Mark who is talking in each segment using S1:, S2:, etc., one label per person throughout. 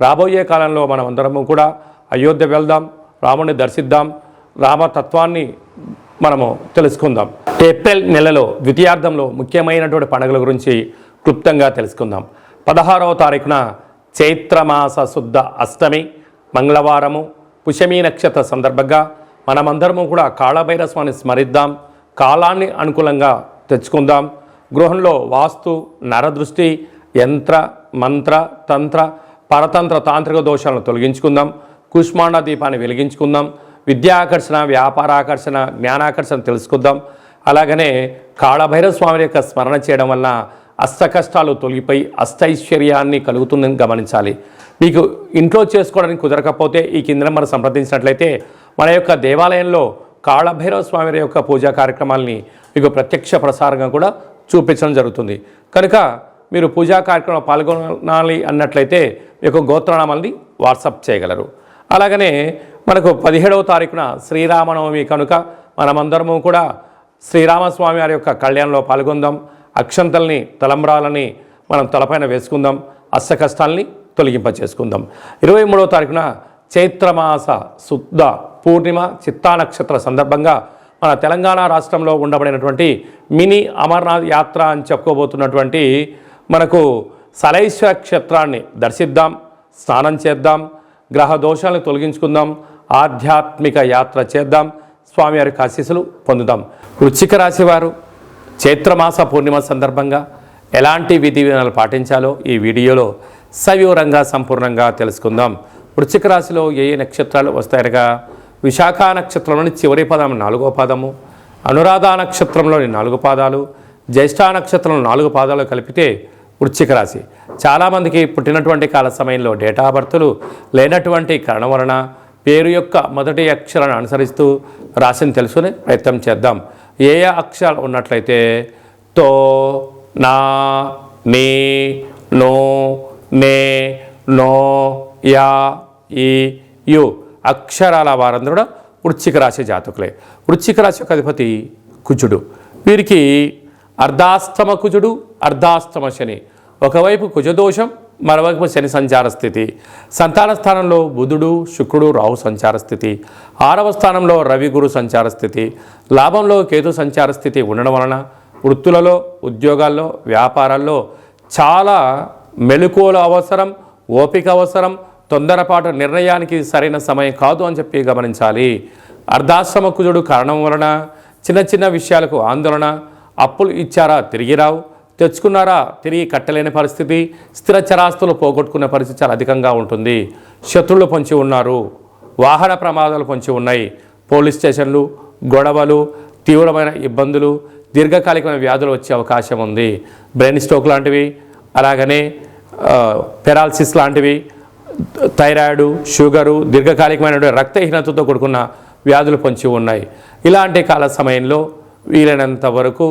S1: రాబోయే కాలంలో మనం అందరము కూడా అయోధ్య వెళ్దాం రాముణ్ణి దర్శిద్దాం రామతత్వాన్ని మనము తెలుసుకుందాం. ఏప్రిల్ నెలలో ద్వితీయార్థంలో ముఖ్యమైనటువంటి పండుగల గురించి క్లుప్తంగా తెలుసుకుందాం. పదహారవ తారీఖున చైత్రమాస శుద్ధ అష్టమి మంగళవారము పుషమీ నక్షత్ర సందర్భంగా మనమందరము కూడా కాళభైర స్వామిని స్మరిద్దాం కాలాన్ని అనుకూలంగా తెచ్చుకుందాం. గృహంలో వాస్తు నరదృష్టి యంత్ర మంత్ర తంత్ర పరతంత్ర తాంత్రిక దోషాలను తొలగించుకుందాం కుష్మాండ దీపాన్ని వెలిగించుకుందాం విద్యాకర్షణ వ్యాపారాకర్షణ జ్ఞానాకర్షణ తెలుసుకుందాం. అలాగనే కాళభైరవ స్వామి యొక్క స్మరణ చేయడం వలన అష్ట కష్టాలు తొలగిపోయి అష్టైశ్వర్యాన్ని కలుగుతుందని గమనించాలి. మీకు ఇంట్లో చేసుకోవడానికి కుదరకపోతే ఈ కింద మనం సంప్రదించినట్లయితే మన యొక్క దేవాలయంలో కాళభైరవ స్వామి యొక్క పూజా కార్యక్రమాల్ని మీకు ప్రత్యక్ష ప్రసారంగా కూడా చూపించడం జరుగుతుంది. కనుక మీరు పూజా కార్యక్రమంలో పాల్గొనాలి అన్నట్లయితే యొక్క గోత్రనామాల్ని వాట్సాప్ చేయగలరు. అలాగనే మనకు పదిహేడవ తారీఖున శ్రీరామనవమి కనుక మనమందరము కూడా శ్రీరామస్వామి వారి యొక్క కళ్యాణంలో పాల్గొందాం. అక్షంతల్ని తలంబ్రాలని మనం తలపైన వేసుకుందాం. అష్ట కష్టాల్ని తొలగింప చేసుకుందాం ఇరవై మూడవ తారీఖున చైత్రమాస శుద్ధ పూర్ణిమ చిత్తా నక్షత్ర సందర్భంగా మన తెలంగాణ రాష్ట్రంలో ఉండబడినటువంటి మినీ అమర్నాథ్ యాత్ర అని చెప్పుకోబోతున్నటువంటి మనకు సలైశ్వర క్షేత్రాన్ని దర్శిద్దాం స్నానం చేద్దాం గ్రహ దోషాలను తొలగించుకుందాం ఆధ్యాత్మిక యాత్ర చేద్దాం స్వామివారికి ఆశీస్సులు పొందుదాం. వృచ్చిక రాశి వారు చైత్రమాస పూర్ణిమ సందర్భంగా ఎలాంటి విధి విధానాలు పాటించాలో ఈ వీడియోలో సవివరంగా సంపూర్ణంగా తెలుసుకుందాం. వృచ్చిక రాశిలో ఏ ఏ నక్షత్రాలు వస్తాయనగా విశాఖ నక్షత్రంలోని చివరి పదం నాలుగో పాదము అనురాధ నక్షత్రంలోని నాలుగు పాదాలు జ్యేష్ఠ నక్షత్రంలో నాలుగు పాదాలు కలిపితే వృశ్చిక రాశి చాలామందికి పుట్టినటువంటి కాల సమయంలో డేటా బర్తులు లేనటువంటి కారణం వలన పేరు యొక్క మొదటి అక్షరాన్ని అనుసరిస్తూ రాశిని తెలుసుకునే ప్రయత్నం చేద్దాం. ఏ ఏ అక్షరాలు ఉన్నట్లయితే తో నా నీ నో నే నో యా ఈ యు అక్షరాల వారందరూ కూడా వృశ్చిక రాశి జాతకులే. వృశ్చిక రాశి యొక్క అధిపతి కుజుడు. వీరికి అర్ధాస్తమ కుజుడు అర్ధాస్తమ శని. ఒకవైపు కుజదోషం మరోవైపు శని సంచార స్థితి. సంతాన స్థానంలో బుధుడు శుక్రుడు రాహు సంచార స్థితి. ఆరవ స్థానంలో రవి గురు సంచార స్థితి. లాభంలో కేతు సంచార స్థితి ఉండడం వలన వృత్తులలో ఉద్యోగాల్లో వ్యాపారాల్లో చాలా మెలకువలు అవసరం ఓపిక అవసరం తొందరపాటు నిర్ణయానికి సరైన సమయం కాదు అని చెప్పి గమనించాలి. అర్ధాశ్రమ కుజుడు కారణం వలన చిన్న చిన్న విషయాలకు ఆందోళన అప్పులు ఇచ్చారా తిరిగి రావు. తెచ్చుకున్నారా? తిరిగి కట్టలేని పరిస్థితి స్థిర చరాస్తులు పోగొట్టుకునే పరిస్థితి చాలా అధికంగా ఉంటుంది. శత్రువులు పొంచి ఉన్నారు వాహన ప్రమాదాలు పొంచి ఉన్నాయి. పోలీస్ స్టేషన్లు గొడవలు తీవ్రమైన ఇబ్బందులు దీర్ఘకాలికమైన వ్యాధులు వచ్చే అవకాశం ఉంది. బ్రెయిన్ స్ట్రోక్ లాంటివి అలాగనే పెరాలసిస్ లాంటివి థైరాయిడ్ షుగరు దీర్ఘకాలికమైన రక్తహీనతతో కూడుకున్న వ్యాధులు పొంచి ఉన్నాయి. ఇలాంటి కాల సమయంలో వీలైనంత వరకు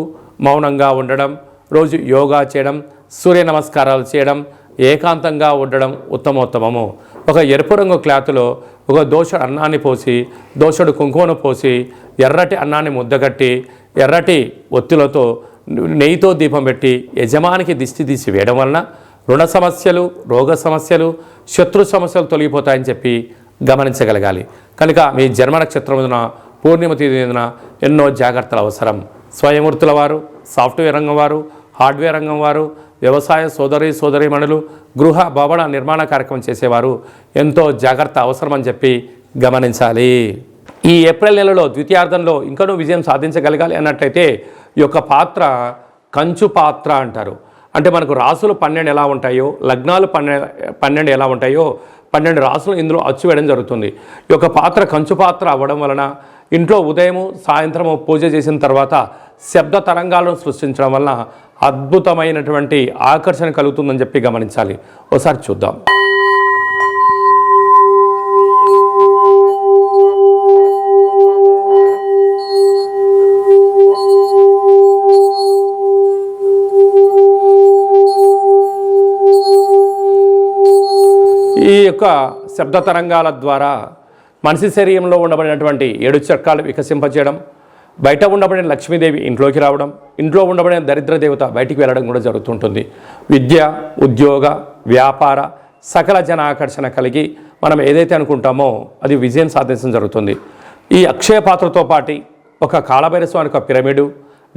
S1: మౌనంగా ఉండడం రోజు యోగా చేయడం సూర్య నమస్కారాలు చేయడం ఏకాంతంగా ఉండడం ఉత్తమోత్తమము. ఒక ఎరుపు రంగు క్లాత్లో ఒక దోషుడు అన్నాన్ని పోసి దోషుడు కుంకుమను పోసి ఎర్రటి అన్నాన్ని ముద్దగట్టి ఎర్రటి ఒత్తులతో నెయ్యితో దీపం పెట్టి యజమానికి దిష్టి తీసి వేయడం వలన రుణ సమస్యలు రోగ సమస్యలు శత్రు సమస్యలు తొలగిపోతాయని చెప్పి గమనించగలగాలి. కనుక మీ జన్మ నక్షత్రమున పూర్ణిమ తేదీన ఎన్నో జాగ్రత్తలు అవసరం. స్వయంవృత్తుల వారు సాఫ్ట్వేర్ రంగం వారు హార్డ్వేర్ రంగం వారు వ్యవసాయ సోదరి సోదరిమణులు గృహ భవన నిర్మాణ కార్యక్రమం చేసేవారు. ఎంతో జాగ్రత్త అవసరమని చెప్పి గమనించాలి. ఈ ఏప్రిల్ నెలలో ద్వితీయార్థంలో ఇంకనూ విజయం సాధించగలగాలి అన్నట్లయితే ఈ యొక్క పాత్ర కంచు పాత్ర అంటారు. అంటే మనకు రాసులు పన్నెండు ఎలా ఉంటాయో లగ్నాలు పన్నెండు పన్నెండు ఎలా ఉంటాయో పన్నెండు రాసులు ఇందులో అచ్చు వేయడం జరుగుతుంది. ఈ యొక్క పాత్ర కంచు పాత్ర అవ్వడం వలన ఇంట్లో ఉదయము సాయంత్రము పూజ చేసిన తర్వాత శబ్ద తరంగాలను సృష్టించడం వలన అద్భుతమైనటువంటి ఆకర్షణ కలుగుతుందని చెప్పి గమనించాలి. ఒకసారి చూద్దాం. ఈ యొక్క శబ్ద తరంగాల ద్వారా మనిషి శరీరంలో ఉండబడినటువంటి ఏడు చక్రాలు వికసింపజేయడం బయట ఉండబడిన లక్ష్మీదేవి ఇంట్లోకి రావడం ఇంట్లో ఉండబడిన దరిద్ర దేవత బయటికి వెళ్ళడం కూడా జరుగుతుంటుంది. విద్య ఉద్యోగ వ్యాపార సకల జన ఆకర్షణ కలిగి మనం ఏదైతే అనుకుంటామో అది విజయం సాధించడం జరుగుతుంది. ఈ అక్షయ పాత్రతో పాటి ఒక కాళభైరస్వామి ఒక పిరమిడు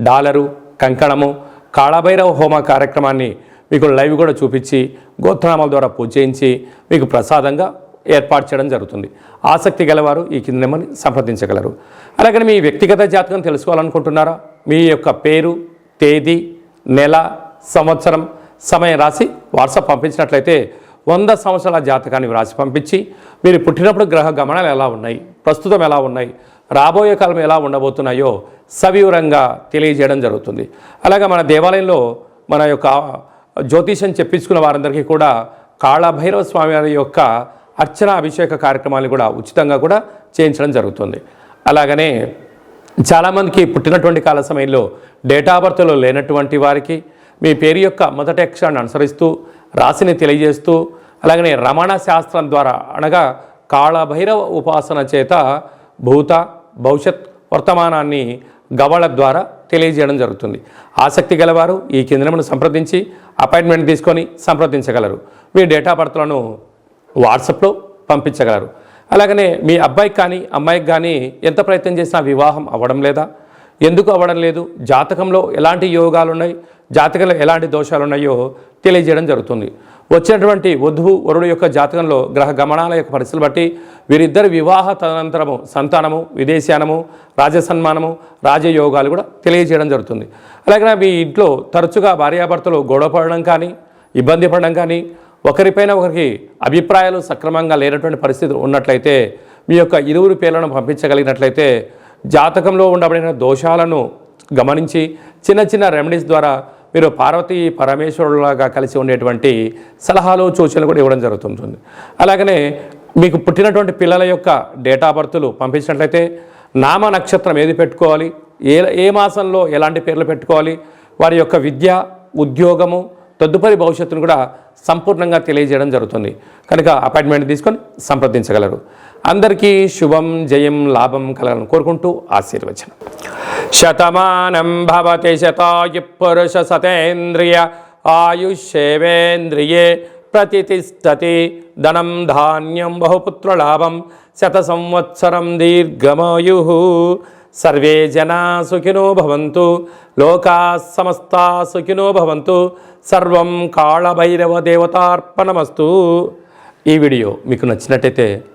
S1: డాలరు కంకణము కాళభైరవ హోమ కార్యక్రమాన్ని మీకు లైవ్ కూడా చూపించి గోత్రనామాల ద్వారా పూజ చేయించి మీకు ప్రసాదంగా ఏర్పాటు చేయడం జరుగుతుంది. ఆసక్తి గలవారు ఈ కింద నెంబర్ని సంప్రదించగలరు. అలాగని మీ వ్యక్తిగత జాతకం తెలుసుకోవాలనుకుంటున్నారా? మీ యొక్క పేరు తేదీ నెల సంవత్సరం సమయం రాసి వాట్సాప్ పంపించినట్లయితే వంద సంవత్సరాల జాతకాన్ని వ్రాసి పంపించి మీరు పుట్టినప్పుడు గ్రహ గమనాలు ఎలా ఉన్నాయి? ప్రస్తుతం ఎలా ఉన్నాయి? రాబోయే కాలం ఎలా ఉండబోతున్నాయో సవివరంగా తెలియజేయడం జరుగుతుంది. అలాగే మన దేవాలయంలో మన యొక్క జ్యోతిషం చెప్పించుకున్న వారందరికీ కూడా కాళభైరవ స్వామి వారి యొక్క అర్చన అభిషేక కార్యక్రమాలు కూడా ఉచితంగా కూడా చేయించడం జరుగుతుంది. అలాగనే చాలామందికి పుట్టినటువంటి కాల సమయంలో డేటా బర్త్లో లేనటువంటి వారికి మీ పేరు యొక్క మొదటి అక్షరాన్ని అనుసరిస్తూ రాశిని తెలియజేస్తూ అలాగనే రమణ శాస్త్రం ద్వారా అనగా కాళభైరవ ఉపాసన చేత భూత భవిష్యత్ వర్తమానాన్ని గవళ ద్వారా తెలియజేయడం జరుగుతుంది. ఆసక్తి గలవారు ఈ కేంద్రమును సంప్రదించి అపాయింట్మెంట్ తీసుకొని సంప్రదించగలరు. మీ డేటా బర్త్లను వాట్సాప్లో పంపించగలరు. అలాగనే మీ అబ్బాయికి కానీ అమ్మాయికి కానీ ఎంత ప్రయత్నం చేసినా వివాహం అవ్వడం లేదా? ఎందుకు అవ్వడం లేదు? జాతకంలో ఎలాంటి యోగాలు ఉన్నాయి జాతకంలో ఎలాంటి దోషాలు ఉన్నాయో తెలియజేయడం జరుగుతుంది. వచ్చినటువంటి వధువు వరుడు యొక్క జాతకంలో గ్రహ గమనాల యొక్క పరిస్థితులు బట్టి వీరిద్దరి వివాహ తదనంతరము సంతానము విదేశానము రాజసన్మానము రాజయోగాలు కూడా తెలియజేయడం జరుగుతుంది. అలాగే మీ ఇంట్లో తరచుగా భార్యాభర్తలు గొడవ పడడం కానీ ఇబ్బంది పడడం కానీ ఒకరిపైన ఒకరికి అభిప్రాయాలు సక్రమంగా లేనటువంటి పరిస్థితి ఉన్నట్లయితే మీ యొక్క ఇరువురు పేర్లను పంపించగలిగినట్లయితే జాతకంలో ఉండబడిన దోషాలను గమనించి చిన్న చిన్న రెమెడీస్ ద్వారా మీరు పార్వతీ పరమేశ్వరులాగా కలిసి ఉండేటువంటి సలహాలు సూచనలు కూడా ఇవ్వడం జరుగుతుంటుంది. అలాగనే మీకు పుట్టినటువంటి పిల్లల యొక్క డేటా బర్త్లు పంపించినట్లయితే నామ నక్షత్రం ఏది పెట్టుకోవాలి? ఏ ఏ మాసంలో ఎలాంటి పేర్లు పెట్టుకోవాలి? వారి యొక్క విద్య ఉద్యోగము తదుపరి భవిష్యత్తును కూడా సంపూర్ణంగా తెలియజేయడం జరుగుతుంది. కనుక అపాయింట్మెంట్ తీసుకొని సంప్రదించగలరు. అందరికీ శుభం జయం లాభం కలగాలని కోరుకుంటూ ఆశీర్వచనం. శతమానం భవతి శతాయు పురుష సతేంద్రియ ఆయుష్యేవేంద్రియే ప్రతిష్టతి ధనం ధాన్యం బహుపుత్రలాభం శత సంవత్సరం దీర్ఘమాయు. సర్వే జనా సుఖినో భవంతు లోకా సమస్త సుఖినో భవంతు సర్వం కాళభైరవ దేవతార్పణమస్తు. ఈ వీడియో మీకు నచ్చినట్టయితే